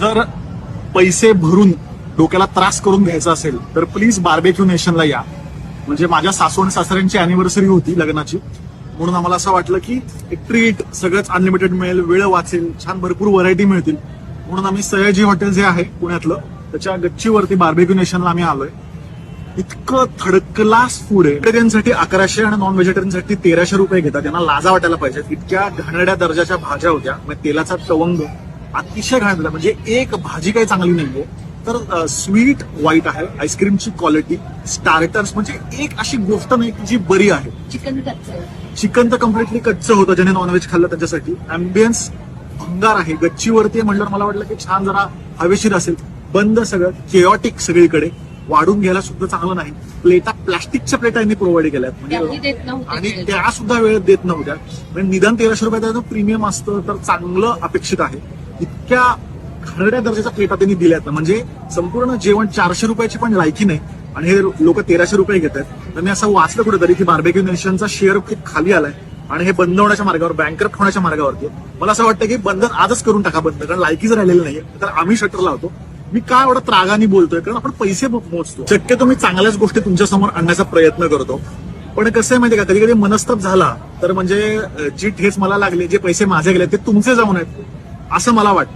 जर पैसे भरून डोक्याला त्रास करून घ्यायचा असेल तर प्लीज बार्बेक्यू नेशनला या. म्हणजे माझ्या सासू आणि सासऱ्यांची अॅनिव्हर्सरी होती लग्नाची. म्हणून आम्हाला असं वाटलं की एक ट्रीट सगळंच अनलिमिटेड मिळेल वेळ वाचेल छान भरपूर व्हरायटी मिळतील. म्हणून आम्ही सयाजी हॉटेल जे आहे पुण्यातलं त्याच्या गच्चीवरती बार्बेक्यू नेशनला आम्ही आलोय. इतकं थर्ड क्लास फूड आहे. व्हेजिटेरियनसाठी अकराशे आणि नॉन व्हेजिटेरियनसाठी तेराशे रुपये घेतात. त्यांना लाजा वाटायला पाहिजे इतक्या घाणड्या दर्जाच्या भाज्या होत्या. तेलाचा तवंग अतिशय घाण होता म्हणजे एक भाजी काही चांगली नाहीये तर स्वीट व्हाईट आहे आईस्क्रीमची क्वालिटी स्टार्टर्स म्हणजे एक अशी गोष्ट नाही की जी बरी आहे. चिकन चिकन तर कम्प्लिटली कच्चं होतं. ज्याने नॉनव्हेज खाल्लं त्याच्यासाठी. अँबियन्स भंगार आहे. गच्चीवरती म्हटल्यावर मला वाटलं की छान जरा हवेशीर असेल. बंद सगळं. केऑटिक सगळीकडे. वाढून घ्यायला सुद्धा चांगलं नाही. प्लेटा प्लास्टिकच्या प्लेटा यांनी प्रोव्हाइड केल्यात. नव्हते आणि वेळेत. त्या सुद्धा वेळ देत नव्हत्या. म्हणजे निदान तेराशे रुपयाचा प्रीमियम असतं तर चांगलं अपेक्षित आहे. इतक्या खरड्या दर्जाच्या प्लेटा त्यांनी दिल्यात ना. म्हणजे संपूर्ण जेवण चारशे रुपयाची पण लायकी नाही. आणि हे लोक तेराशे रुपये घेत आहेत. तर मी असं वाचलं कुठेतरी की बार्बेक्यू नेशनचा शेअर खूप खाली आलाय. आणि हे बंद होण्याच्या मार्गावर बँकरप्ट होण्याच्या मार्गावरती मला असं वाटतं की बंधन आजच करून टाका बंद कारण लायकीच राहिलेलं नाहीये तर आम्ही शटर लावतो मी काय एवढा त्रागाने बोलतोय? कारण आपण पैसे मोजतो. शक्यतो मी चांगल्याच गोष्टी तुमच्यासमोर आणण्याचा प्रयत्न करतो. पण कसं आहे माहितीये का? कधी कधी मनस्ताप झाला तर म्हणजे जी ठेस मला लागली जे पैसे माझे गेले ते तुमचे जाऊन आहेत. असं मला वाटतं.